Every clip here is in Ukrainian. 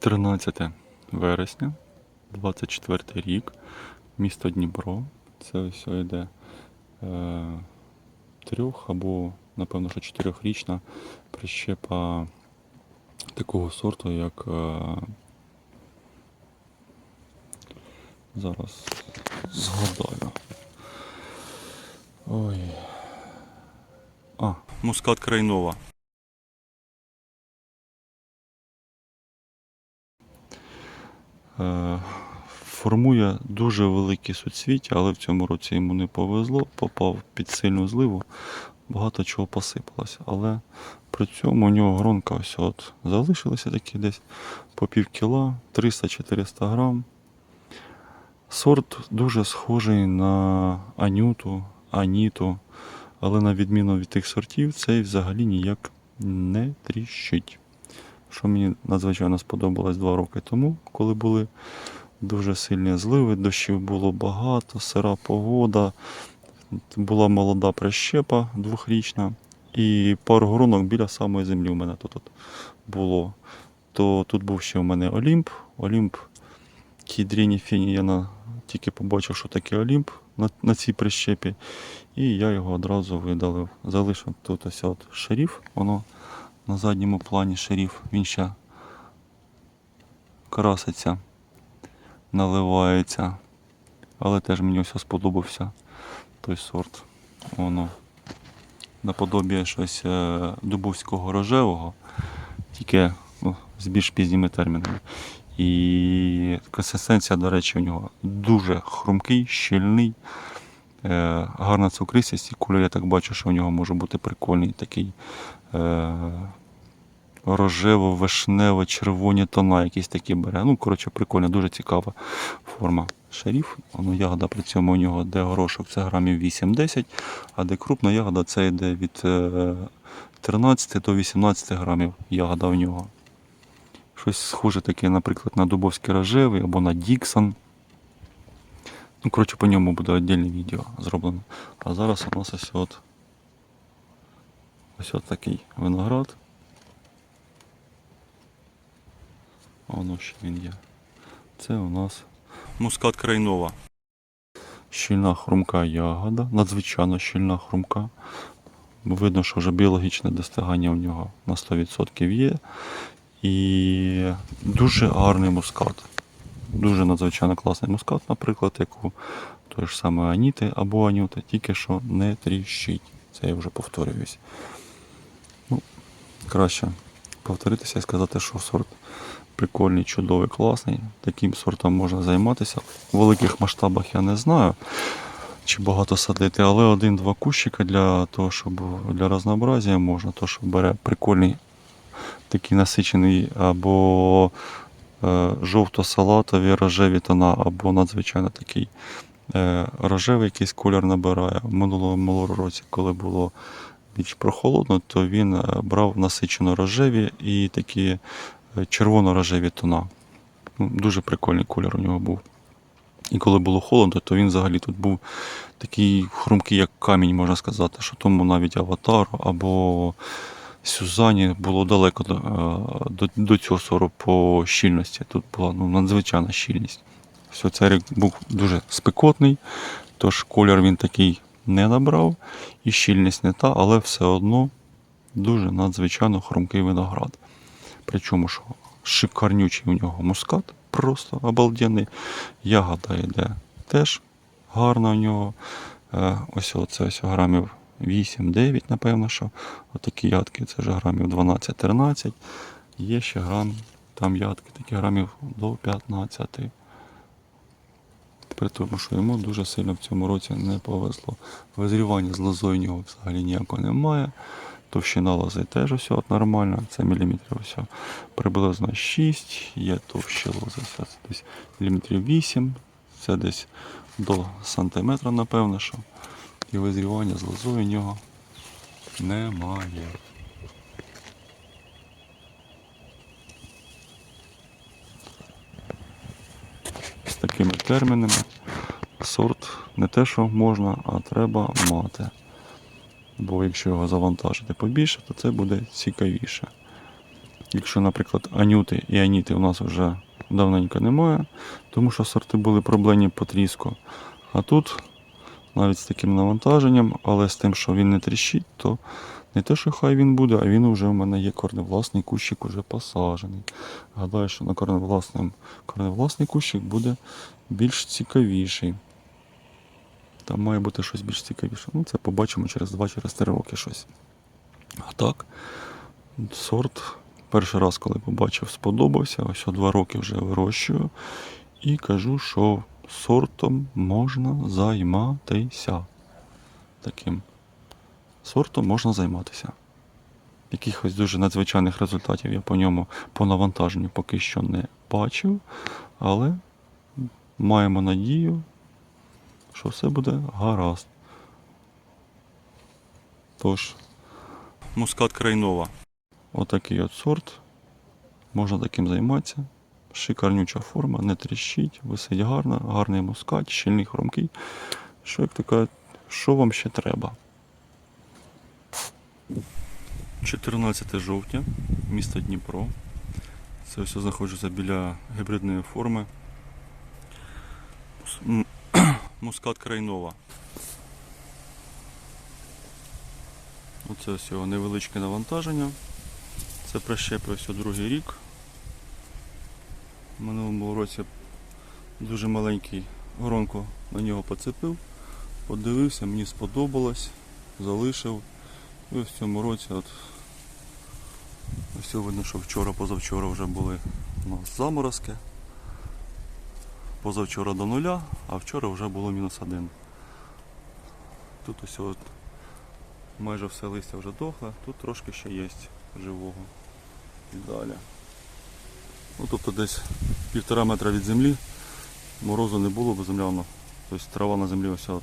13 вересня, 24 рік, місто Дніпро. Це ось йде е, трьох або, напевно, що чотирьохрічна прищепа такого сорту, як. Е, зараз згадаю. Ой. А, мускат крайнова. Формує дуже великі суцвіття, але в цьому році йому не повезло, попав під сильну зливу, багато чого посипалося. Але при цьому у нього гронка ось от залишилася такі десь по пів кіла, 300-400 грам. Сорт дуже схожий на анюту, аніту, але на відміну від тих сортів, цей взагалі ніяк не тріщить. Що мені надзвичайно сподобалось два роки тому, коли були дуже сильні зливи, дощів було багато, сира погода, була молода прищепа двохрічна, і пару гронок біля самої землі у мене тут було. То тут був ще у мене Олімп. Олімп Кідріні Фіні я на, тільки побачив, що таке Олімп на, на цій прищепі. І я його одразу видалив. Залишив тут ось от шеріф, воно на задньому плані шеріф, він ще краситься, наливається. Але теж мені ось сподобався той сорт. Воно наподобіє щось е, дубовського рожевого, тільки ну, з більш пізніми термінами. І консистенція, до речі, у нього дуже хрумкий, щільний, е, гарна цукристість. І кольор я так бачу, що у нього може бути прикольний такий е, рожево-вишнево, червоні тона, якісь такі бере. Ну, коротше, прикольно, дуже цікава форма. Шаріф, воно ягода при цьому у нього, де горошок, це грамів 8-10, а де крупна ягода, це йде від е, 13 до 18 грамів ягода в нього. Щось схоже таке, наприклад, на Дубовський рожевий або на Діксон. Ну, коротше, по ньому буде віддільне відео зроблено. А зараз у нас ось от ось от такий виноград. Воно ще він є. Це у нас мускат крайнова. Щільна хрумка ягода, надзвичайно щільна хрумка. Видно, що вже біологічне достигання у нього на 100% є. І дуже гарний мускат. Дуже надзвичайно класний мускат, наприклад, як у той ж самої Аніти або Анюти, тільки що не тріщить. Це я вже повторююсь. Ну, краще повторитися і сказати, що сорт прикольний, чудовий, класний. Таким сортом можна займатися. В великих масштабах я не знаю, чи багато садити, але один-два кущика для того, щоб для разнообразія можна, то що бере прикольний такий насичений або е, жовто-салатові рожеві тона, або надзвичайно такий е, рожевий якийсь колір набирає. В минулому році, коли було більш прохолодно, то він е, брав насичено рожеві і такі червоно-рожеві тона. Ну, Дуже прикольний колір у нього був. І коли було холодно, то він взагалі тут був такий хрумкий, як камінь, можна сказати, що тому навіть аватару або Сюзані було далеко до, е, до, до цього сору по щільності. Тут була ну, надзвичайна щільність. Все, цей рік був дуже спекотний, тож колір він такий не набрав, і щільність не та, але все одно дуже надзвичайно хрумкий виноград. Причому що шикарнючий у нього мускат, просто обалденний. Ягода йде теж гарна у нього. Е, Ось оце ось грамів 8-9, напевно, що отакі ядки, це вже грамів 12-13. Є ще грам, там ядки, такі грамів до 15. При тому, що йому дуже сильно в цьому році не повезло. Визрівання з лозою у нього взагалі ніякого немає. Товщина лози теж все от нормальна, це міліметрів все приблизно 6, є товщі лози це десь міліметрів 8, це десь до сантиметра, напевно, що. І визрівання з лозою нього немає. З такими термінами сорт не те, що можна, а треба мати. Бо якщо його завантажити побільше, то це буде цікавіше. Якщо, наприклад, анюти і аніти у нас вже давненько немає, тому що сорти були проблемні по тріску. А тут навіть з таким навантаженням, але з тим, що він не тріщить, то не те, що хай він буде, а він вже у мене є корневласний кущик уже посаджений. Гадаю, що на корневласним корневласний кущик буде більш цікавіший. Там має бути щось більш цікавіше. Ну, це побачимо через 2-3 роки щось. А так, сорт перший раз, коли побачив, сподобався. Ось о два роки вже вирощую. І кажу, що сортом можна займатися. Таким сортом можна займатися. Якихось дуже надзвичайних результатів я по ньому по навантаженню поки що не бачив, але маємо надію, що все буде гаразд. Тож, мускат крайнова. Отакий от сорт. Можна таким займатися. Шикарнюча форма, не тріщить, висить гарно, гарний мускат, щільний хромкий. Що як кажуть, що вам ще треба? 14 жовтня, місто Дніпро. Це все знаходжуся біля гібридної форми. Мускат крайнова. Оце ось його невеличке навантаження. Це прищепився другий рік. В минулому році дуже маленький гронко на нього поцепив, подивився, мені сподобалось, залишив. І в цьому році от ось видно, що вчора, позавчора вже були у нас заморозки. Позавчора до нуля, а вчора вже було мінус один. Тут ось от майже все листя вже дохле, тут трошки ще є живого. І далі. Ну, тобто десь півтора метра від землі морозу не було, бо земля воно. Тобто трава на землі ось от.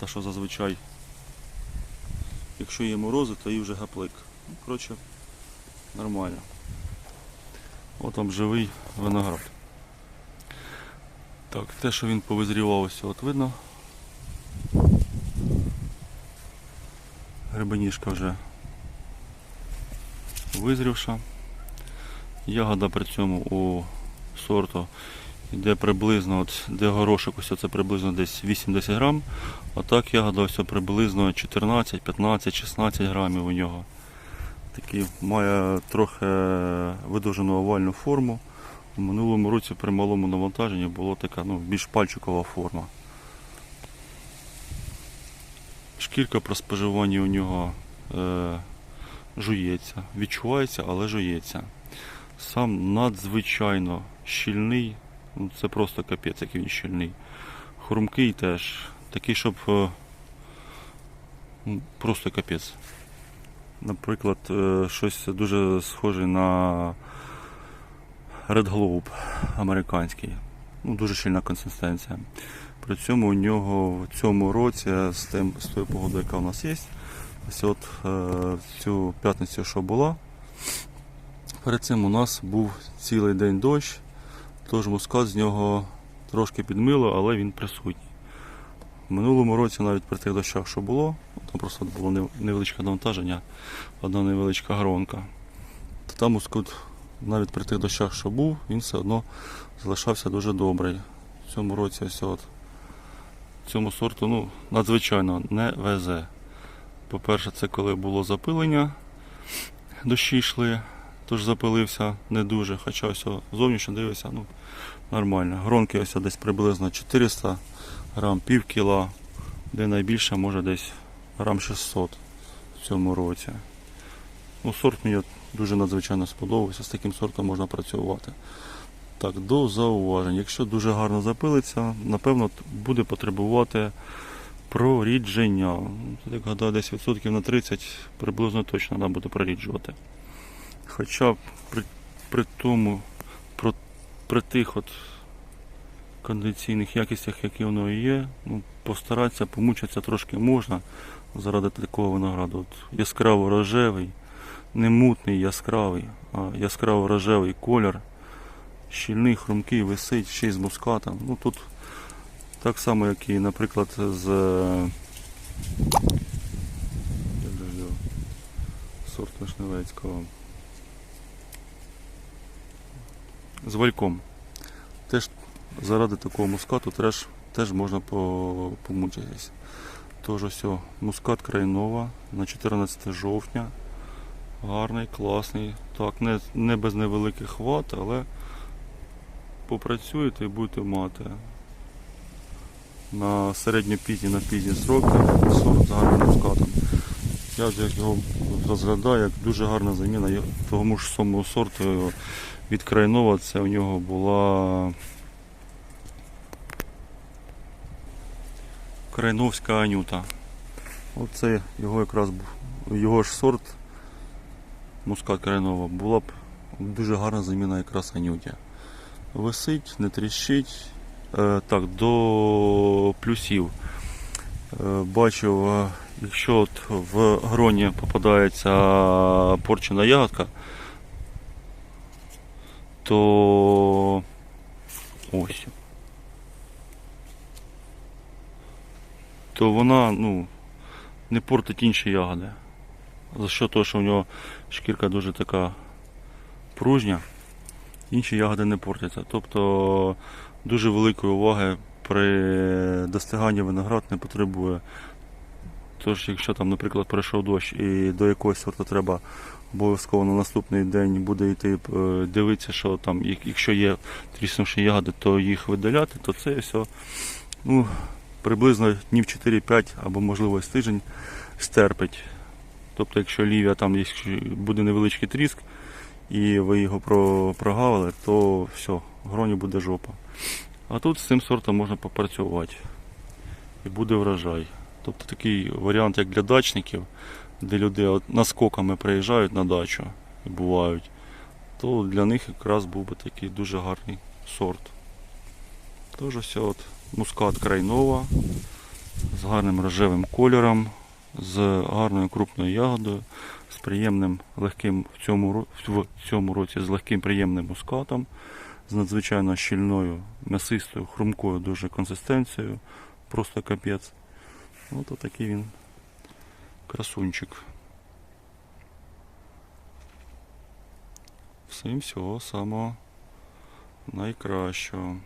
Та що зазвичай. Якщо є морози, то і вже гаплик. Ну, коротше, нормально. От там живий виноград. Так, те, що він повизрівав, ось от видно. Грибаніжка вже визрівша. Ягода при цьому у сорту йде приблизно, от, де горошок, ось це приблизно десь 8-10 грам, а так ягода ось приблизно 14, 15, 16 грамів у нього. Такий має трохи видовжену овальну форму. У минулому році при малому навантаженні була така ну, більш пальчикова форма. Шкірка при споживанні у нього е, жується, відчувається, але жується. Сам надзвичайно щільний, ну це просто капець, який він щільний. Хрумкий теж, такий, щоб е, ну, просто капець. Наприклад, е, щось дуже схоже на Red Globe американський. Ну, дуже щільна консистенція. При цьому у нього в цьому році з, тим, з тою погодою, яка у нас є, ось от е, цю п'ятницю, що була, перед цим у нас був цілий день дощ, тож мускат з нього трошки підмило, але він присутній. В минулому році навіть при тих дощах, що було, там просто було невеличке навантаження, одна невеличка гронка. То там мускат навіть при тих дощах, що був, він все одно залишався дуже добрий. В цьому році ось от цьому сорту ну, надзвичайно не везе. По-перше, це коли було запилення, дощі йшли, тож запилився не дуже, хоча ось зовнішньо дивився, ну, нормально. Гронки ось десь приблизно 400 грам, пів кіла, де найбільше може десь грам 600 в цьому році. Ну, сорт мені дуже надзвичайно сподобався, з таким сортом можна працювати. Так, до зауважень. Якщо дуже гарно запилиться, напевно, буде потребувати прорідження. Як гадаю, десь відсотків на 30 приблизно точно треба буде проріджувати. Хоча при, при тому, про, при тих от кондиційних якістях, які воно є, ну, постаратися, помучитися трошки можна заради такого винограду. От яскраво рожевий, не мутний, яскравий, а яскраво рожевий колір щільний, хрумкий, висить, ще й з мускатом. Ну тут так само, як і, наприклад, з е, сорт Вишневецького. з вальком. Теж заради такого мускату теж, теж можна по, помучитись. Тож все, мускат країнова на 14 жовтня. Гарний, класний. Так, не, не без невеликих ват, але попрацюєте і будете мати на середньопізні, на пізні сроки з гарним мускатом. Я його розглядаю як дуже гарна заміна тому ж самого сорту від Крайнова. Це у нього була Крайновська Анюта. Оце його якраз був- його ж сорт мускат Крайнова була б дуже гарна заміна якраз Анюті. Висить, не тріщить. Е, так, до плюсів. Е, бачив, е, якщо от в гроні попадається порчена ягодка, то ось. То вона ну, не портить інші ягоди. За що того, що в нього шкірка дуже така пружня, інші ягоди не портяться. Тобто дуже великої уваги при достиганні виноград не потребує. Тож, якщо там, наприклад, пройшов дощ і до якогось сорту треба обов'язково на наступний день буде йти е, дивитися, що там, якщо є тріснувші ягоди, то їх видаляти, то це все ну, приблизно днів 4-5 або можливо тиждень стерпить. Тобто, якщо лівія там буде невеличкий тріск і ви його прогавили, то все, гроні буде жопа. А тут з цим сортом можна попрацювати. І буде врожай. Тобто такий варіант, як для дачників, де люди от наскоками приїжджають на дачу і бувають, то для них якраз був би такий дуже гарний сорт. Тож ось от мускат крайнова з гарним рожевим кольором, з гарною крупною ягодою, з приємним легким в цьому, в цьому році з легким приємним мускатом, з надзвичайно щільною, м'ясистою, хрумкою дуже консистенцією, просто капець. От отакий він красунчик. Всім всього самого найкращого.